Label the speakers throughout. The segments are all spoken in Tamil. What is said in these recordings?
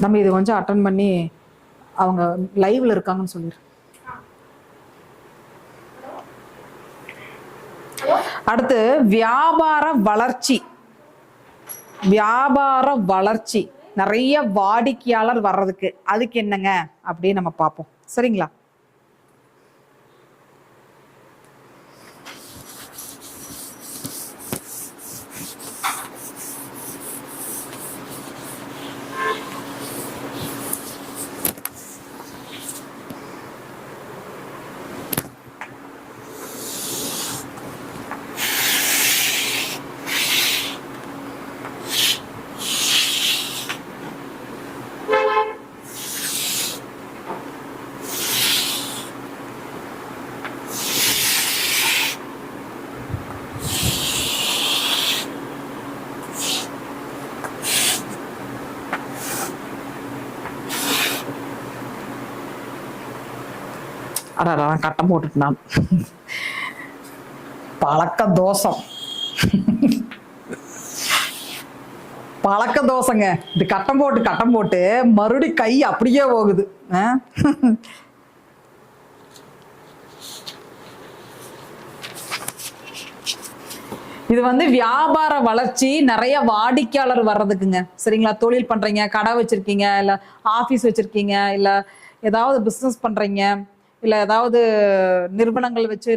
Speaker 1: நம்ம இது கொஞ்சம் அட்டன் பண்ணி அவங்க லைவ்ல இருக்காங்கன்னு சொல்லிடு. அடுத்து வியாபார வளர்ச்சி. வியாபார வளர்ச்சி. நிறைய வாடிக்கையாளர் வர்றதுக்கு. அதுக்கு என்னங்க? அப்படின்னு நம்ம பார்ப்போம். சரிங்களா? அடடா கட்டம் போட்டுட்டான். பழக்க தோசம் பழக்க தோசைங்க இது கட்டம் போட்டு கட்டம் போட்டு மறுபடி கை அப்படியே போகுது. ஆ? இது வந்து வியாபார வளர்ச்சி நிறைய வாடிக்கையாளர் வர்றதுக்குங்க. சரிங்களா? தொழில் பண்றீங்க கடை வச்சிருக்கீங்க இல்ல ஆபீஸ் வச்சிருக்கீங்க இல்ல ஏதாவது பிசினஸ் பண்றீங்க. இல்ல ஏதாவது நிறுவனங்கள் வச்சு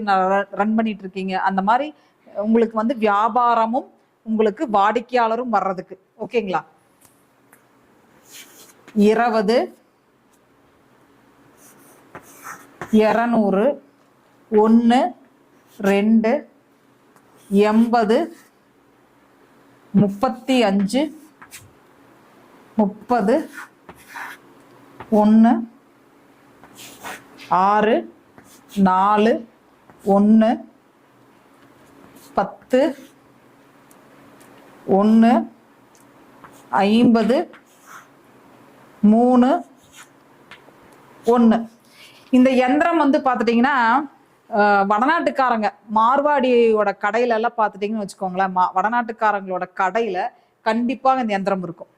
Speaker 1: ரன் பண்ணிட்டு இருக்கீங்க அந்த மாதிரி உங்களுக்கு வந்து வியாபாரமும் உங்களுக்கு வாடிக்கையாளரும் வர்றதுக்கு. ஓகேங்களா? இருபது இரநூறு ஒன்று ரெண்டு எண்பது முப்பத்தி அஞ்சு முப்பது ஒன்று ஆறு நாலு ஒன்று பத்து ஒன்று ஐம்பது மூணு ஒன்று இந்த யந்திரம் வந்து பார்த்துட்டிங்கன்னா வடநாட்டுக்காரங்க மார்வாடியோட கடையில எல்லாம் பார்த்துட்டிங்கன்னு வச்சுக்கோங்களேன் மா வடநாட்டுக்காரங்களோட கடையில் கண்டிப்பாக இந்த யந்திரம் இருக்கும்.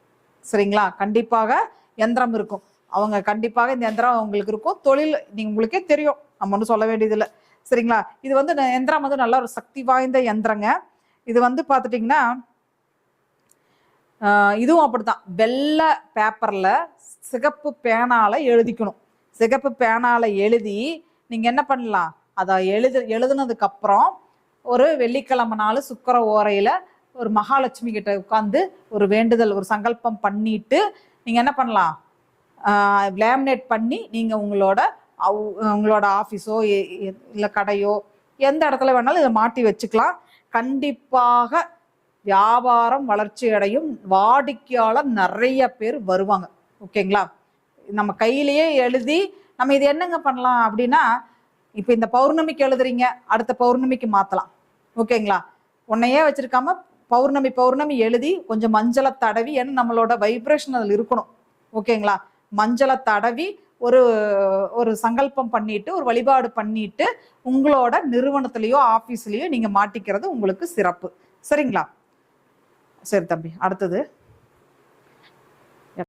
Speaker 1: சரிங்களா? கண்டிப்பாக யந்திரம் இருக்கும். அவங்க கண்டிப்பாக இந்த யந்திரம் அவங்களுக்கு இருக்கும். தொழில் நீங்க உங்களுக்கே தெரியும். நம்ம ஒன்றும் சொல்ல வேண்டியதில்லை. சரிங்களா? இது வந்து ந- வந்து நல்ல ஒரு சக்தி வாய்ந்த எந்திரங்க. இது வந்து பார்த்துட்டிங்கன்னா இதுவும் அப்படித்தான். வெள்ளை பேப்பரில் சிகப்பு பேனால எழுதிக்கணும். சிகப்பு பேனால எழுதி நீங்க என்ன பண்ணலாம்? அதை எழுது எழுதுனதுக்கு அப்புறம் ஒரு வெள்ளிக்கிழமை நாள் சுக்கர ஓரையில ஒரு மகாலட்சுமி கிட்ட உட்காந்து ஒரு வேண்டுதல் ஒரு சங்கல்பம் பண்ணிட்டு நீங்க என்ன பண்ணலாம்? லேமினேட் பண்ணி நீங்கள் உங்களோட உங்களோட ஆஃபீஸோ இல்லை கடையோ எந்த இடத்துல வேணாலும் இதை மாட்டி வச்சுக்கலாம். கண்டிப்பாக வியாபாரம் வளர்ச்சி அடையும். வாடிக்கையாளர் நிறைய பேர் வருவாங்க. ஓகேங்களா? நம்ம கையிலேயே எழுதி நம்ம இது என்னங்க பண்ணலாம் அப்படின்னா இப்போ இந்த பௌர்ணமிக்கு எழுதுறீங்க அடுத்த பௌர்ணமிக்கு மாற்றலாம் ஓகேங்களா? உன்னையே வச்சிருக்காம பௌர்ணமி பௌர்ணமி எழுதி கொஞ்சம் மஞ்சளை தடவி ஏன்னா நம்மளோட வைப்ரேஷன் அதில் இருக்கணும். ஓகேங்களா? மஞ்சளை தடவி ஒரு ஒரு சங்கல்பம் பண்ணிட்டு ஒரு வழிபாடு பண்ணிட்டு உங்களோட நிறுவனத்திலேயோ ஆஃபீஸ்லேயோ நீங்கள் மாட்டிக்கிறது உங்களுக்கு சிறப்பு. சரிங்களா? சரி தம்பி அடுத்தது.